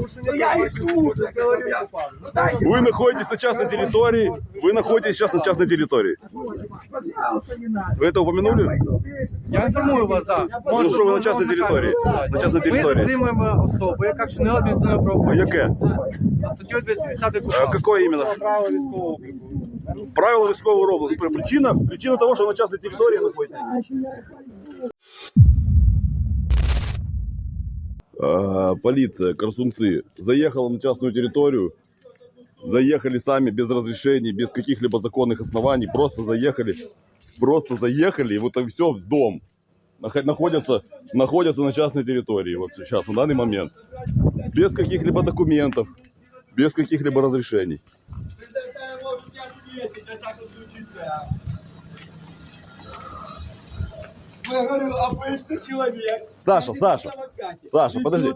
Ну я и хуже, говорю я. Ну дайте, Вы находитесь на частной территории. Вы находитесь сейчас на частной территории. пожалуйста, не надо. Вы это упомянули? Я інформую вас, так. Ну що ви на частній території? На частній Ми території. затримуємо особу, яка вчинила адміністративне правопорушення. Яке? За статтю 210 А КУПАП. какое именно? Право військового обліку. Правила військового роботу. Причина, причина того, що ви на частной території знаходитесь. Полиция, Корсунцы, заехала на частную территорию, заехали сами без разрешений, без каких-либо законных оснований, просто заехали, просто заехали, и вот и все в дом. Нах- Находятся, находятся на частной территории вот сейчас, на данный момент. Без каких-либо документов, без каких-либо разрешений. Я говорю, обычный человек. Саша, Саша, Саша, подожди.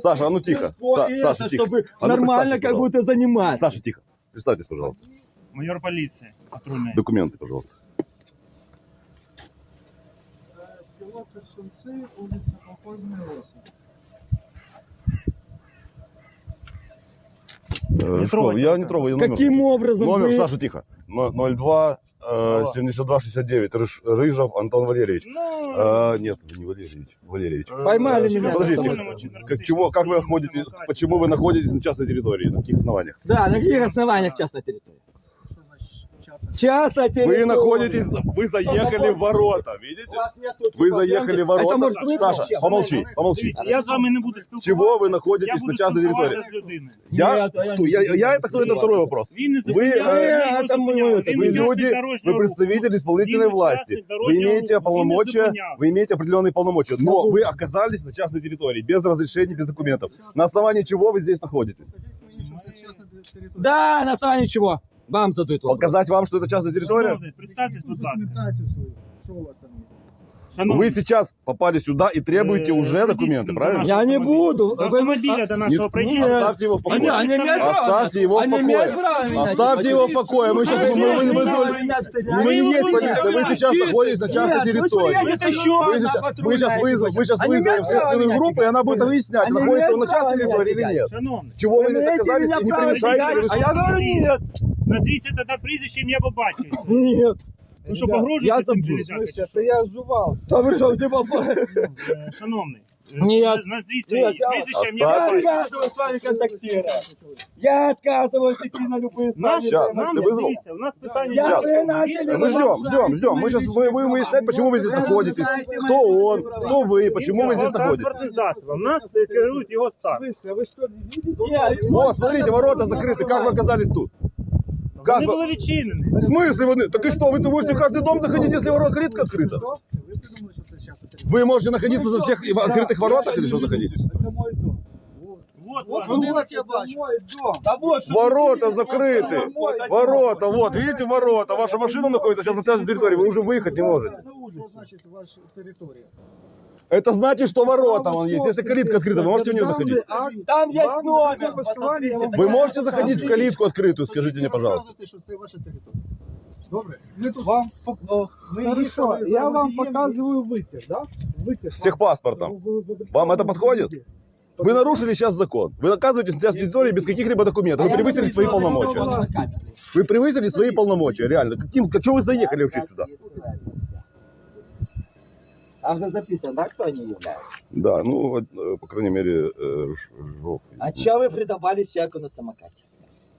Саша, а ну тихо. Са- Саша, это, тихо. чтобы А ну, нормально как будто заниматься. Саша, тихо. Представьтесь, пожалуйста. Майор полиции патрульный. Документы, пожалуйста. Село Корсунцы, улица Колхозная 8. Э, что, трогайте я не трогаю. номер. Каким образом Номер, вы... Саша, тихо. Но- 02 э, 7269 Рыж- Рыжов Антон Валерьевич. Ну, Э, нет, не Валерьевич. Валерьевич. Поймали Э, меня. Подождите, как, чего, как вы самокате. почему вы находитесь на частной территории, на каких основаниях? Да, на каких основаниях частная территория? Что значит частная? Частная территория. Вы находитесь, вы заехали в ворота, видите? У вас нету Вы типа, заехали в Это ворота. может быть Саша, вообще? помолчи, помолчи. Дивіться, я з вами не буду спілкуватися. Чего вы Я находитесь буду на частной территории? спілкуватися з людиною. Я, Нет, а я кто? не я, буду. я это кто? Это второй вопрос. Він не Вы, зупиняє, э, він його это мы- зупиняв. это Він Вы учасник люди, вы дорожнього руху. представитель исполнительной Він власти. учасник Вы дорожнього имеете руху. Він не полномочия, зупинявся. вы имеете определенные полномочия, но вы оказались на частной территории, без разрешений, без документов. На основании чего вы здесь находитесь? Мені що це частна територія. Да, на основании чего? Вам задают вопрос. Показать вам, что это частная территория? Шановний, представтесь, будь ласка. Документацію свою. Що у вас там є? Шановний, Вы сейчас попали сюда и требуете э, уже пройдите документы, до правильно? нашего Я не автомобиля. буду. До Вы- автомобиля до нашего Нет, пройдите. Оставьте его в Они, покое. они имеют право. Оставьте его в Они покое. имеют право меня Оставьте типа, его в покое. Мы сейчас мы, мы вызвали. Мы не есть полиция, вы сейчас находитесь на частной Нет, вы территории. приедете еще Мы одна сейчас, мы патрульная сейчас вызовем, мы сейчас Они вызовем имеют право следственную меня группу, и она будет тягать. выяснять, Они находится он на имеют право частной меня территории или тягать. нет. Шановний, Чего вы здесь Имеете оказались меня и не право превышаете тягать? А превышение? я говорю нет. назвіться тоді прізвище ім'я по батькові. Нет. Ну що, Я погрожуєте цим забыл. железякою? Это я взувался. Да вы что, типа... Е, Шановний, е, Ні. назвіться Ні, я- прізвище ім'я Оставте. по Я батькові. отказываюсь с вами контактировать. Я отказываюсь идти на любые Наш, Щас, нам, ти визвав? дивіться, у нас питання... Я Щас. вы начали... Мы ждем, ждем, ждем. Мы сейчас мы будем выяснять, почему вы здесь находитесь. Кто он, кто вы, почему вы здесь находитесь. Транспортним засобом. Нас е, керують його стан. Слышь, а вы что, не видите? Нет, Вот, смотрите, ворота закрыты. Как вы оказались тут? Как Вони вы... були відчинені. В смысле вы? Так и что, вы можете в каждый дом заходить, если ворот калитка открыта? Ви придумали, що це частна територія. Вы можете находиться за всех и в открытых воротах или что заходить? Это мой дом. Вот, От вам. будинок я бачу. Мой дом. Да вот, что Ворота вы видите, закрыты. это мой дом. Ворота, вот, видите, ворота. Ваша машина находится сейчас на частной территории, вы уже выехать не можете. Що значить ваша територія? Это значит, что ворота вон есть. Если калитка открыта, вы можете в нее заходить? А, Там есть номер, посмотрите. Вы можете заходить в калитку открытую, скажите мне, Ви пожалуйста. розказуєте, що це ваша територія. Добре? Ми тут Вам по- о, Ми хорошо, їхали за я вам водієм. показываю вытяг, да? Вытяг. С техпаспортом. Вы- вы- вы- Вам это подходит? Вы нарушили сейчас закон. Вы оказываетесь на частной территории без каких-либо документов. Вы превысили свои полномочия. Вы превысили свои полномочия, реально. Каким, что вы заехали вообще сюда? Там же записано, да, кто они являются? Да, ну, э, по крайней мере, э, Ж- Жов. А чё вы придобались человеку на самокате?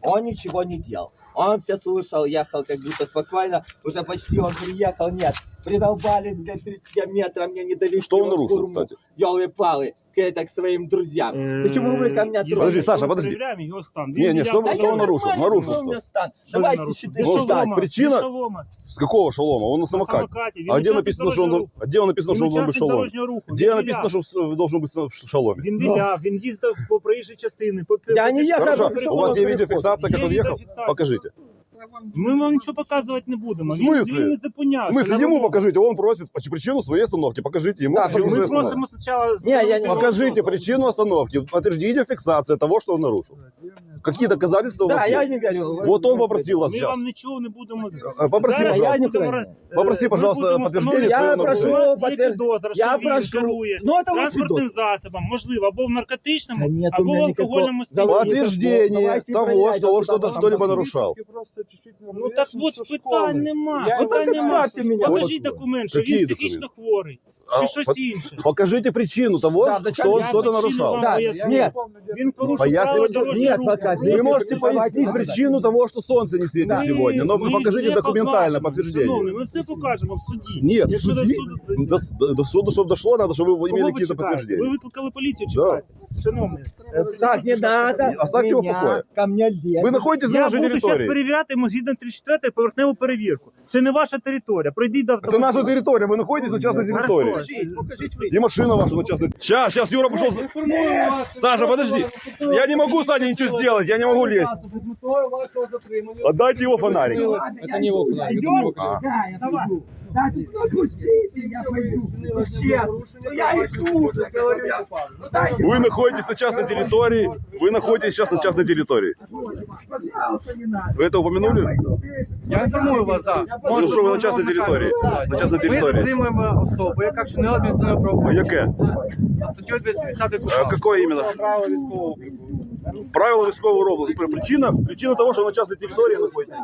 Он ничего не делал. Он все слушал, ехал как будто спокойно. Уже почти он приехал, нет. Придолбались, блядь, 30 метров, мне не довести. Что он нарушил, хурму. кстати? Ёлы-палы, к, это, к своим друзьям. Почему вы ко мне Подожди, трогаете? Саша, подожди. Перевіряємо його стан. Не, не, біля- что вы- Да что я он нарушил? нормально, Нарушил что у меня что? стан. Що він Давайте нарушив? считать. Ну, Без ждать. шолома, Причина- без шолома. С какого шалома? Он на На самокате. самокаті. Він А где учасник написано, что он, дорожнього а где он написано, что Він он должен быть в учасник шаломе? дорожнього руху. Где Він написано, виляв. что в- должен быть в шаломе? Він виляв, він їздив по проїжджій частині. По, Я не їхав, Хорошо, я у вас есть видеофиксация, как он ехал? Є відеофіксація. Покажите. вам... Ми вам нічого показувати не будемо. В смислі? Він не В зупинявся. смысле, На ему вимогу. покажите, он просит поч- причину своей остановки. Покажите ему Да, причину Ми своей остановки. просимо спочатку... Не, я не- Покажите причину остановки, подтверждите фиксация того, что он нарушил. Какие доказательства у Да, вас я есть? не верю. Вот он попросил вас Ми сейчас. вам нічого не будемо... А, Попроси, Зараз я пожалуйста, не будемо знаю. ре- Попроси, ми пожалуйста, будемо подтверждение встановлювати, своего що у нарушения. нас є Прошу, підозра, я що він прошу. керує Ну, это вот транспортним засобом, можливо, або в наркотичному, Да нет у або в меня алкогольному никакого- сп'янінні. Подтверждение Давайте того, проверять, что он куда что-то там что-либо там нарушал. Просто чуть-чуть Ну так от питань нема. Я- Питань Вот нема. оставьте меня. Покажіть Вот. документ, що Які він психічно хворий. А, Чи щось под- інше. Покажите причину того, Да, да, что он я что-то причину нарушал. вам Да, поясню. нет. Він порушив Пояснювати- право дорожнього Нет, руху. покажи. Вы Если можете давайте- пояснить давайте. причину того, что солнце не светит Да. сегодня, но Ми покажите все документально покажемо. подтверждение. Шановний, ми все покажемо в суді. Нет, в Якщо до суде, суду- до, до, до суда, чтобы дошло, надо, чтобы вы Кого имели ви какие-то чекаєте? Ви подтверждения. викликали поліцію, Да. чекайте. Шановний, е, Так, не надо. Оставьте его в меня покое. Ко мне лезть. Вы находитесь на я нашей буду зараз территории. перевіряти йому згідно 34 поверхневу перевірку. Це не ваша територія. Пройдіть до Это наша территория, вы находитесь на частной территории. Покажіть, покажіть ви. И машина ваша на частной Сейчас, сейчас, Юра пошел. Саша, подожди. Я не могу, Саня, ничего сделать, я не могу лезть. Отдайте его фонарик. Это не его фонарик, это не его А. Да, я пойду. Да, ты пропустите, я пойду. Ну, честно. Ну, я иду уже, говорю. я- Ну, дайте, Вы находитесь на частной территории. Вы находитесь сейчас на частной территории. пожалуйста, не надо. Вы это упомянули? Я інформую вас, так. Ну, що ви на частній території? На частній Ми території. затримуємо особу, яка вчинила адміністративне правопорушення. Яке? За статтю 210 А КУПАП. какое именно? Право військового обліку. Правила військового роботу. Причина, причина того, что на частной территории находитесь.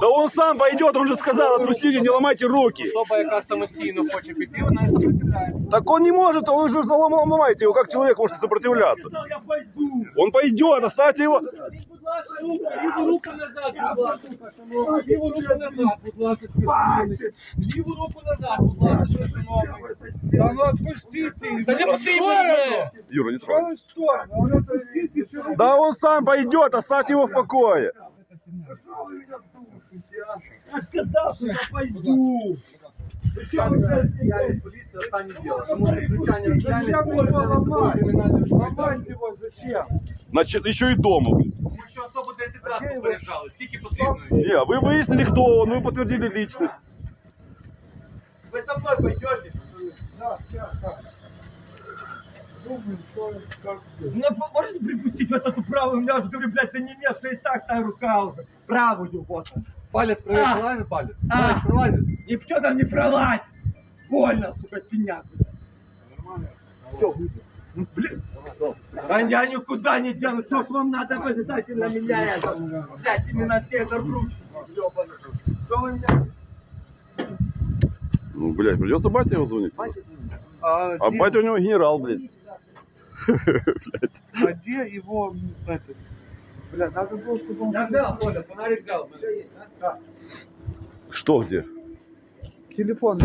Да он сам пойдет, он же сказал, отпустите, не ломайте руки. Особа, яка самостійно хоче піти, вона не сопротивляється. Так он не может, он же заломал, ломайте его, как человек может сопротивляться? Он пойдет, оставьте его. Ліву руку назад, будь ласка, шановний. Ліву руку назад, будь ласка, шановний. Ліву руку назад, будь ласка, шановний. Да ну отпустите! Та не потрібно вже! Юра, не трогай. Правую сторону, а ну отпустите, что Да он сам пойдет, оставьте его в покое. Я сказал, что я пойду. Діяльність поліції останнє діло. Тому що включання в Зачем діяльність его поліції несе ломать? кримінальну відповідальність. Ломать его зачем? Значит, еще и дома. блин. Тому що особу 10 разів попереджали. Скільки потрібно? їй? Не, вы выяснили, кто он, вы подтвердили личность. Вы со мной пойдете? Ну, можете припустить вот эту правую? Я же говорю, блядь, занемевшая и так та рука уже. Правую вот. Палець А. пролазить, палець? А. Палець пролазить? И что там не пролазь? Больно, сука, синяк. Все. Ну, а я никуда не делаю. Что ж вам надо обязательно меня это? Блядь, именно это. Что вы меня... Ну, блядь, придется батя его звонить. А, А где, батя у него генерал, блядь. Блядь. а где его этот? Бля, надо было, чтобы он Я взяв, Коля, фонарик взяв. Что где? телефон